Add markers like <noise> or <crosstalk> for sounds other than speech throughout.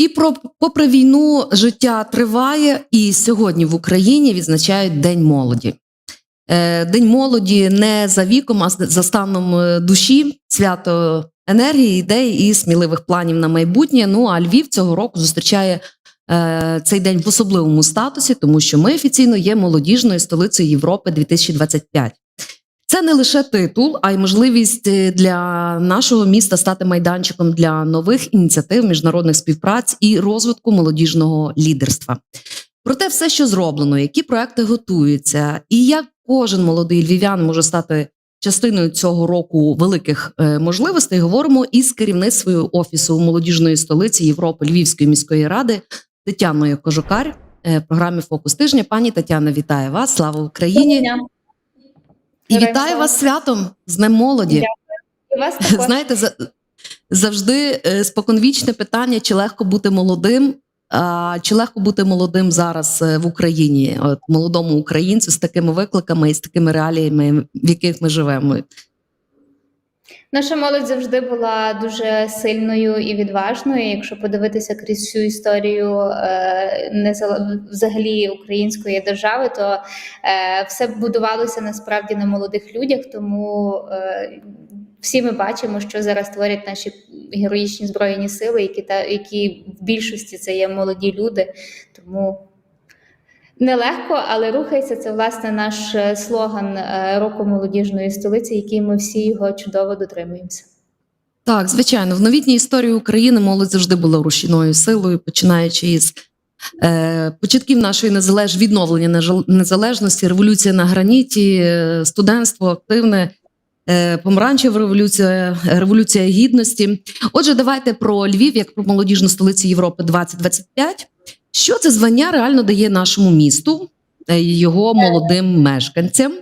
І про попри війну життя триває, і сьогодні в Україні відзначають День молоді. Е, День молоді не за віком, а за станом е, душі, свято енергії, ідей і сміливих планів на майбутнє. Ну а Львів цього року зустрічає е, цей день в особливому статусі, тому що ми офіційно є молодіжною столицею Європи 2025. Це не лише титул, а й можливість е, для нашого міста стати майданчиком для нових ініціатив, міжнародних співпраць і розвитку молодіжного лідерства. Проте, все, що зроблено, які проекти готуються, і як кожен молодий львів'ян може стати частиною цього року великих е, можливостей, говоримо із керівництвою офісу молодіжної столиці Європи Львівської міської ради Тетяною Кожукар е, в програмі Фокус тижня. Пані Тетяна, вітаю вас! Слава Україні! І вітаю вас святом з Днем молоді. Вас. <laughs> Знаєте, за, завжди е, споконвічне питання, чи легко бути молодим, чи легко бути молодим зараз е, в Україні, от молодому українцю з такими викликами і з такими реаліями, в яких ми живемо. Наша молодь завжди була дуже сильною і відважною. Якщо подивитися крізь всю історію е, незале- взагалі української держави, то е, все будувалося насправді на молодих людях. Тому е, всі ми бачимо, що зараз творять наші героїчні збройні сили, які та які в більшості це є молоді люди. Тому Нелегко, але рухайся. Це власне наш е, слоган е, року молодіжної столиці, який ми всі його чудово дотримуємося. Так, звичайно, в новітній історії України молодь завжди була рушійною силою, починаючи із е, початків нашої незалеж... відновлення незалежності, революція на граніті, е, студентство активне, помаранчева революція, революція гідності. Отже, давайте про Львів як про молодіжну столицю Європи 2025. Що це звання реально дає нашому місту, е, його молодим мешканцям?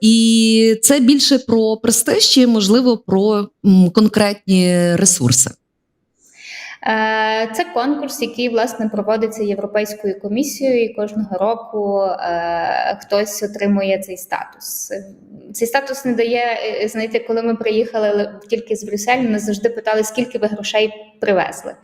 І це більше про престиж, чи можливо про конкретні ресурси. Е, Це конкурс, який власне проводиться Європейською комісією, і кожного року е, хтось отримує цей статус. Цей статус не дає е, знаєте, коли ми приїхали тільки з Брюсселю, нас завжди питали, скільки ви грошей привезли.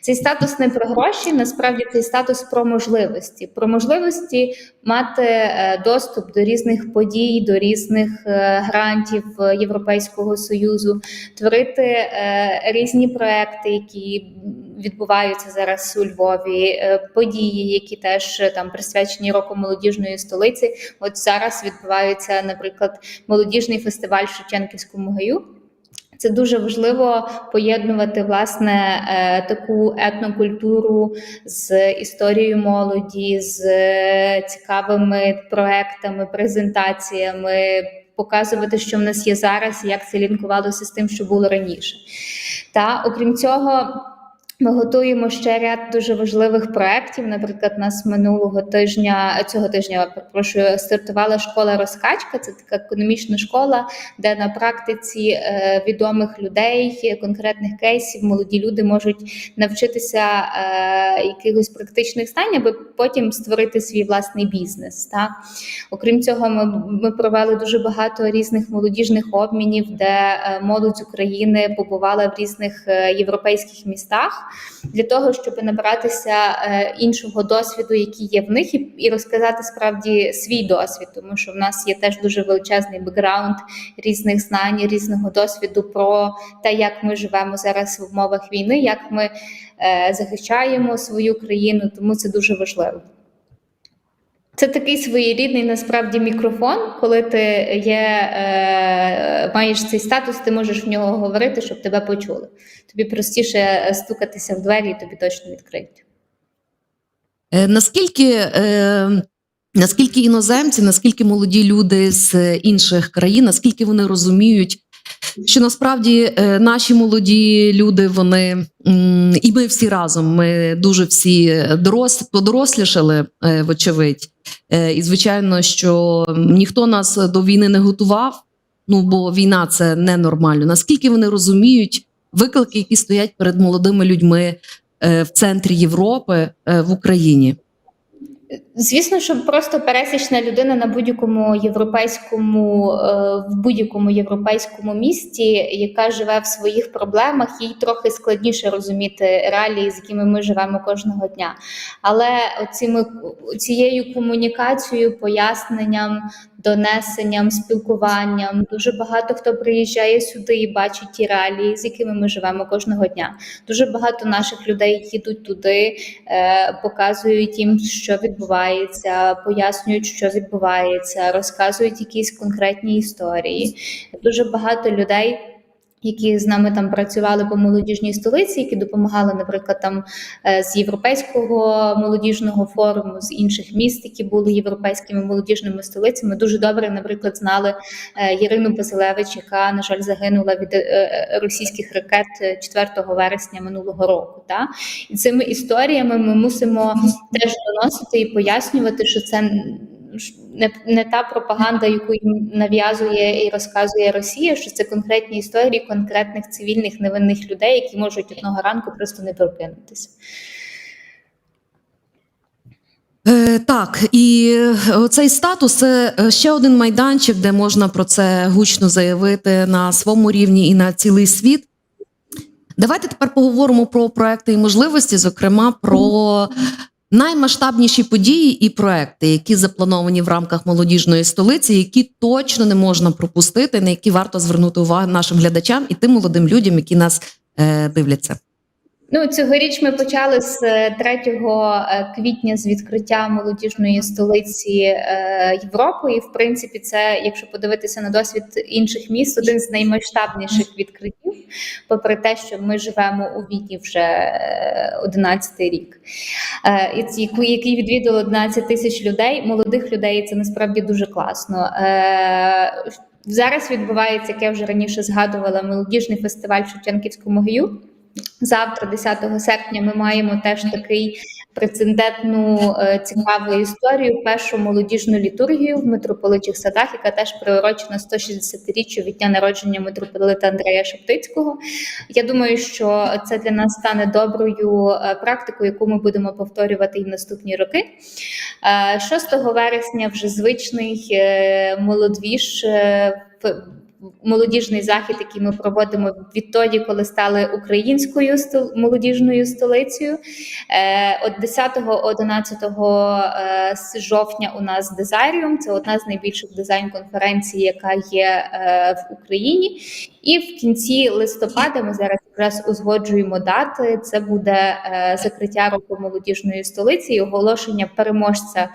Цей статус не про гроші, насправді цей статус про можливості, про можливості мати е, доступ до різних подій, до різних е, грантів е, Європейського союзу, творити різні проекти, які відбуваються зараз у Львові, події, які теж там присвячені року молодіжної столиці. От зараз відбувається, наприклад, молодіжний фестиваль в Шевченківському гаю. Це дуже важливо поєднувати власне е, таку етнокультуру з історією молоді, з е, цікавими проектами, презентаціями, показувати, що в нас є зараз, і як це лінкувалося з тим, що було раніше. Та окрім цього. Ми готуємо ще ряд дуже важливих проєктів. Наприклад, нас минулого тижня цього тижня перепрошую, стартувала школа розкачка. Це така економічна школа, де на практиці е, відомих людей, конкретних кейсів, молоді люди можуть навчитися е, якихось практичних знань, аби потім створити свій власний бізнес. Та? Окрім цього, ми, ми провели дуже багато різних молодіжних обмінів, де е, молодь України побувала в різних європейських містах для того, щоб набратися е, іншого досвіду, який є в них, і, розказати справді свій досвід, тому що в нас є теж дуже величезний бекграунд різних знань, різного досвіду про те, як ми живемо зараз в умовах війни, як ми е, захищаємо свою країну, тому це дуже важливо. Це такий своєрідний насправді мікрофон, коли ти є, е, маєш цей статус, ти можеш в нього говорити, щоб тебе почули. Тобі простіше стукатися в двері, і тобі точно відкриють. Е, наскільки, е, наскільки іноземці, наскільки молоді люди з інших країн, наскільки вони розуміють, що насправді е, наші молоді люди, вони і ми всі разом, ми дуже всі дорос, подорослішали, е, вочевидь. Е, і звичайно, що ніхто нас до війни не готував. Ну бо війна це ненормально. Наскільки вони розуміють виклики, які стоять перед молодими людьми е, в центрі Європи е, в Україні? Звісно, що просто пересічна людина на будь-якому європейському е, в будь-якому європейському місті, яка живе в своїх проблемах, їй трохи складніше розуміти реалії, з якими ми живемо кожного дня. Але оціми цією комунікацією, поясненням, донесенням, спілкуванням дуже багато хто приїжджає сюди і бачить ті реалії, з якими ми живемо кожного дня. Дуже багато наших людей їдуть туди, е, показують їм, що відбувається, пояснюють, що відбувається, розказують якісь конкретні історії. Дуже багато людей. Які з нами там працювали по молодіжній столиці, які допомагали, наприклад, там е, з європейського молодіжного форуму, з інших міст, які були європейськими молодіжними столицями, дуже добре, наприклад, знали е, Ірину Базилевич, яка на жаль загинула від е, російських ракет 4 вересня минулого року. Та і цими історіями ми мусимо теж доносити і пояснювати, що це не, не та пропаганда, яку їм нав'язує і розказує Росія, що це конкретні історії конкретних цивільних невинних людей, які можуть одного ранку просто не прокинутися. Е, так, і цей статус це е, ще один майданчик, де можна про це гучно заявити на своєму рівні і на цілий світ. Давайте тепер поговоримо про проекти і можливості, зокрема про наймасштабніші події і проекти, які заплановані в рамках молодіжної столиці, які точно не можна пропустити, на які варто звернути увагу нашим глядачам і тим молодим людям, які нас е, дивляться. Ну, цьогоріч ми почали з 3 квітня з відкриття молодіжної столиці е, Європи. І в принципі, це, якщо подивитися на досвід інших міст, один з наймасштабніших відкриттів, попри те, що ми живемо у Відні вже 11 рік, е, який відвідало 11 тисяч людей, молодих людей. Це насправді дуже класно. Е, Зараз відбувається, як я вже раніше згадувала, молодіжний фестиваль в Шевченківському гаю. Завтра, 10 серпня, ми маємо теж такий прецедентну е, цікаву історію. Першу молодіжну літургію в митрополичих садах, яка теж приурочена 160-річчю від дня народження митрополита Андрея Шептицького. Я думаю, що це для нас стане доброю е, практикою, яку ми будемо повторювати і в наступні роки. Е, 6 вересня вже звичний е, молодвіж. Молодіжний захід, який ми проводимо відтоді, коли стали українською молодіжною столицею. Е, От 10-11 е, жовтня у нас Дезаріум. Це одна з найбільших дизайн-конференцій, яка є е, в Україні. І в кінці листопада ми зараз якраз узгоджуємо дати. Це буде закриття року молодіжної столиці і оголошення переможця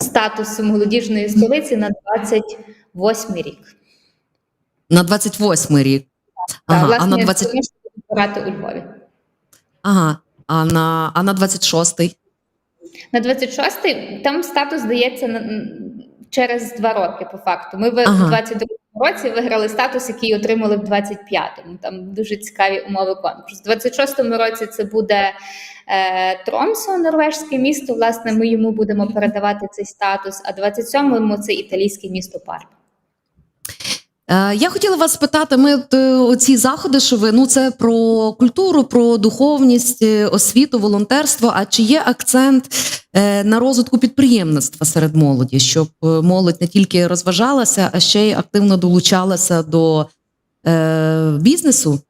статусу молодіжної столиці на 28 рік. На 28 рік. Та, Ага, а на 20... це брати у Львові. ага, а на, а на 26-й? На 26-й там статус дається на, через два роки, по факту. Ми в Ага. 22-му році виграли статус, який отримали в 25-му. Там дуже цікаві умови конкурсу. В 26-му році це буде е, Тромсо, норвежське місто. Власне, ми йому будемо передавати цей статус. А 27-му це італійське місто Парма. Е, Я хотіла вас спитати, ми е, оці заходи, що ви ну це про культуру, про духовність, е, освіту, волонтерство. А чи є акцент на розвитку підприємництва серед молоді, щоб молодь не тільки розважалася, а ще й активно долучалася до е, бізнесу?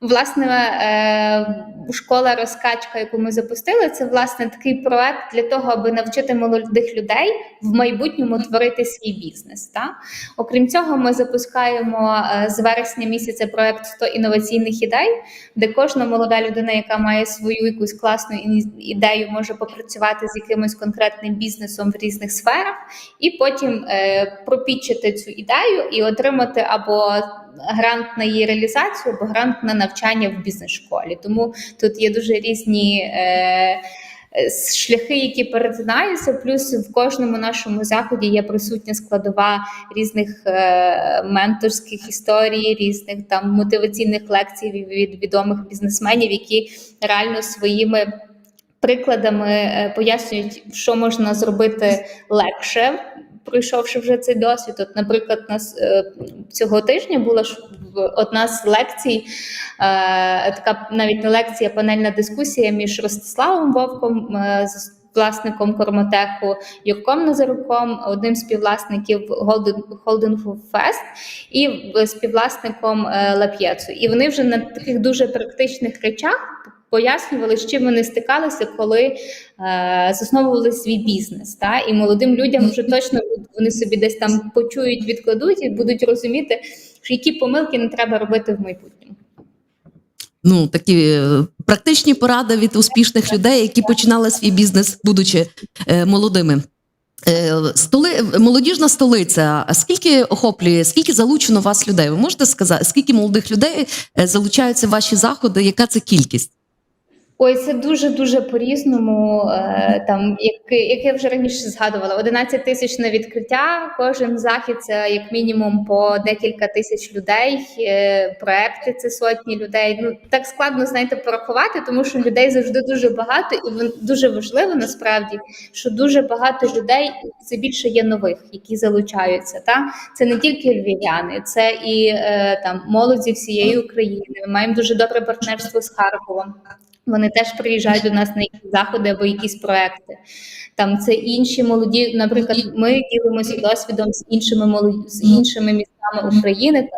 Власне, е, школа розкачка, яку ми запустили, це власне такий проект для того, аби навчити молодих людей в майбутньому творити свій бізнес. Та? Окрім цього, ми запускаємо е, з вересня місяця проект 100 інноваційних ідей, де кожна молода людина, яка має свою якусь класну ідею, може попрацювати з якимось конкретним бізнесом в різних сферах, і потім е, пропічити цю ідею і отримати або грант на її реалізацію, або грант на навчання в бізнес-школі. Тому тут є дуже різні. Е, Шляхи, які перетинаються, плюс в кожному нашому заході є присутня складова різних е, менторських історій, різних там мотиваційних лекцій від- від відомих бізнесменів, які реально своїми прикладами е, пояснюють, що можна зробити легше, пройшовши вже цей досвід. От, наприклад, нас е, цього тижня була ж одна з лекцій, е, така навіть не лекція, панельна дискусія між Ростиславом Вовком. е, Власником Кормотеху Юрком Назаруком, одним з співвласників холдингу Фест і співвласником Лап'єцу. І вони вже на таких дуже практичних речах пояснювали, з чим вони стикалися, коли е, засновували свій бізнес. Та? І молодим людям вже точно вони собі десь там почують, відкладуть і будуть розуміти, які помилки не треба робити в майбутньому. Ну, такі е, практичні поради від успішних людей, які починали свій бізнес, будучи е, молодими. Е, Столи, молодіжна столиця. Скільки охоплює, скільки залучено вас людей? Ви можете сказати, скільки молодих людей е, залучаються в ваші заходи? Яка це кількість? Ой, це дуже дуже по-різному. Е, там, як, як я вже раніше згадувала, 11 тисяч на відкриття. Кожен захід це як мінімум по декілька тисяч людей. Е, проекти це сотні людей. Ну так складно знаєте порахувати, тому що людей завжди дуже багато, і дуже важливо насправді, що дуже багато людей це більше є нових, які залучаються. Та це не тільки львів'яни, це і е, там молодь зі всієї України. Ми маємо дуже добре партнерство з Харковом. Вони теж приїжджають до нас на якісь заходи або якісь проекти. Там це інші молоді. Наприклад, ми ділимося досвідом з іншими молоді, з іншими містами України.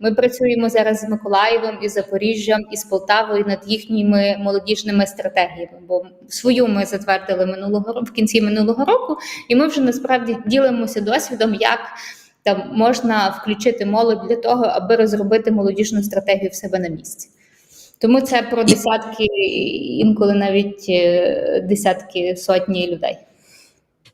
Ми працюємо зараз з Миколаєвом і Запоріжжям і з Полтавою над їхніми молодіжними стратегіями. Бо свою ми затвердили минулого року в кінці минулого року, і ми вже насправді ділимося досвідом, як там можна включити молодь для того, аби розробити молодіжну стратегію в себе на місці. Тому це про десятки, інколи навіть е, десятки сотні людей.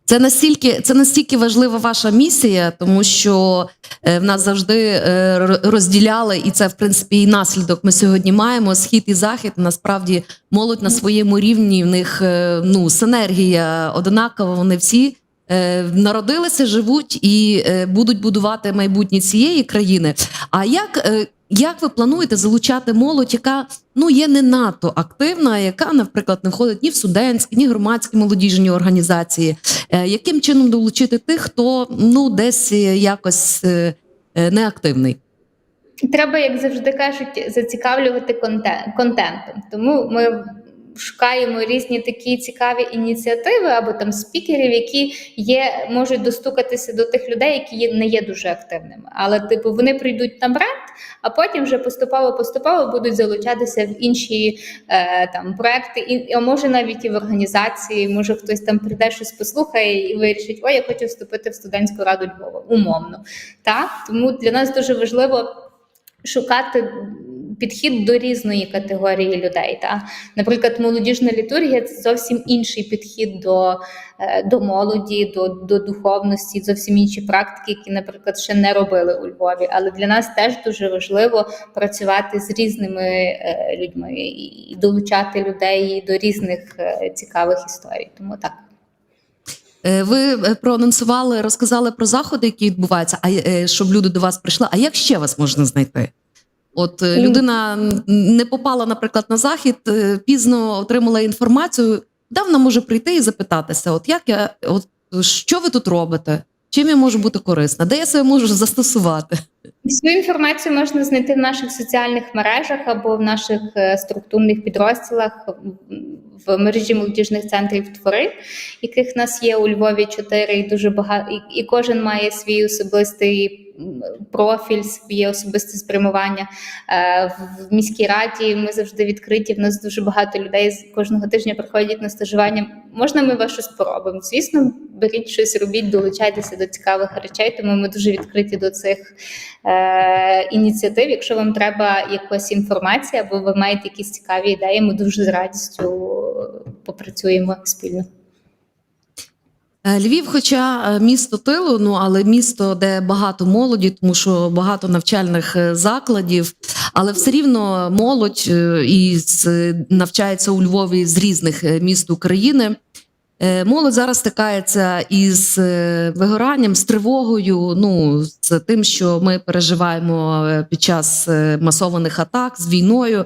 Це настільки, це настільки важлива ваша місія, тому що е, в нас завжди е, розділяли, і це в принципі і наслідок. Ми сьогодні маємо схід і захід. Насправді молодь на своєму рівні. В них е, ну синергія однакова. Вони всі е, народилися, живуть і е, будуть будувати майбутнє цієї країни. А як, е, як ви плануєте залучати молодь, яка ну є не надто активна, яка, наприклад, не входить ні в студентські, ні громадські молодіжні організації? Е, Яким чином долучити тих, хто ну десь е, якось е, неактивний? Треба, як завжди кажуть, зацікавлювати контент, контентом. Тому ми шукаємо різні такі цікаві ініціативи або там спікерів, які є, можуть достукатися до тих людей, які не є дуже активними. Але, типу, вони прийдуть на бренд, а потім вже поступово-поступово будуть залучатися в інші е, там проекти, і а може навіть і в організації. Може хтось там прийде щось послухає і вирішить, ой, я хочу вступити в студентську раду Львова, умовно. Так? Тому для нас дуже важливо шукати підхід до різної категорії людей. Та? Наприклад, молодіжна літургія це зовсім інший підхід до, е, до молоді, до, до духовності, зовсім інші практики, які, наприклад, ще не робили у Львові. Але для нас теж дуже важливо працювати з різними е, людьми і долучати людей до різних е, цікавих історій. Тому так. Ви проанонсували, розказали про заходи, які відбуваються, а щоб люди до вас прийшли. А як ще вас можна знайти? От е, людина не попала, наприклад, на захід, е, пізно отримала інформацію. Давно може прийти і запитатися: от як я, от що ви тут робите? Чим я можу бути корисна? Де я себе можу застосувати? Всю інформацію можна знайти в наших соціальних мережах або в наших е, структурних підрозділах в мережі молодіжних центрів твори, яких в нас є у Львові чотири, і дуже багато, і, і кожен має свій особистий профіль, своє особисте спрямування. Е, В міській раді ми завжди відкриті. В нас дуже багато людей з- кожного тижня приходять на стажування. Можна ми вас щось поробимо? Звісно, беріть щось, робіть, долучайтеся до цікавих речей. Тому ми дуже відкриті до цих е, ініціатив. Якщо вам треба якась інформація, або ви маєте якісь цікаві ідеї, ми дуже з радістю попрацюємо спільно. Е, Львів, хоча е, місто тилу, ну але місто, де багато молоді, тому що багато навчальних е, закладів, але все рівно молодь і навчається у Львові з різних міст України. Молодь зараз стикається із вигоранням, з тривогою, ну з тим, що ми переживаємо під час масованих атак з війною.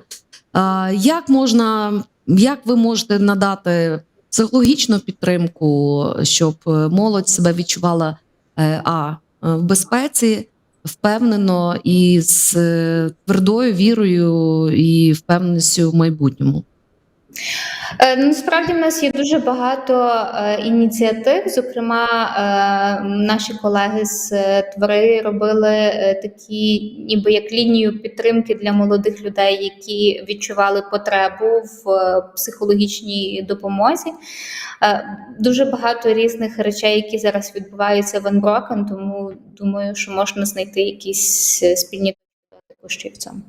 Як можна, як ви можете надати психологічну підтримку, щоб е, молодь себе відчувала е, а е, в безпеці впевнено і з твердою вірою і впевненістю в майбутньому. Е, Насправді в нас є дуже багато е, ініціатив. Зокрема, е, наші колеги з твори робили такі, ніби як лінію підтримки для молодих людей, які відчували потребу в психологічній допомозі. Дуже багато різних речей, які зараз відбуваються в Unbroken, тому думаю, що можна знайти якісь спільні також в цьому.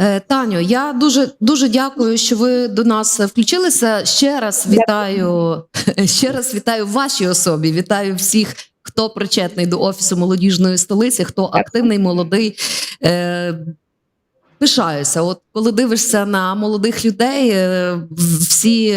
Е, Таню, я дуже дуже дякую, що ви до нас включилися. Ще раз вітаю <laughs> ще раз вітаю вашій особі. Вітаю всіх, хто причетний до офісу молодіжної столиці, хто активний, молодий. Е, Пишаюся. От коли дивишся на молодих людей, е, всі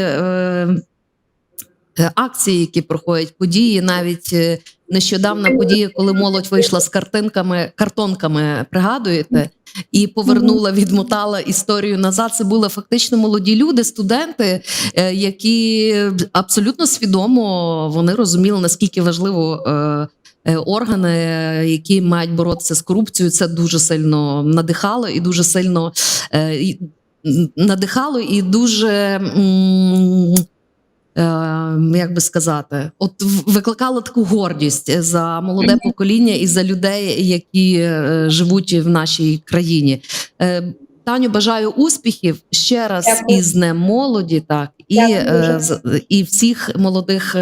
акції, які проходять, події, навіть е, нещодавна подія, коли молодь вийшла з картинками, картонками, пригадуєте, і повернула, відмотала історію назад. Це були фактично молоді люди, студенти, е, які абсолютно свідомо вони розуміли, наскільки важливо. е, е, Органи, е, які мають боротися з корупцією, це дуже сильно надихало і дуже сильно е, надихало і дуже е, як би сказати, от в- викликало таку гордість за молоде покоління і за людей, які е, живуть в нашій країні. Е, Таню, бажаю успіхів ще раз Дякую. із Днем молоді, так і, Дякую е, і всіх молодих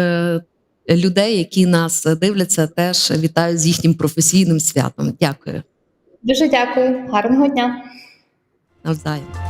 людей, які нас дивляться, теж вітаю з їхнім професійним святом. Дякую. Дуже дякую, гарного дня. Навзаєм.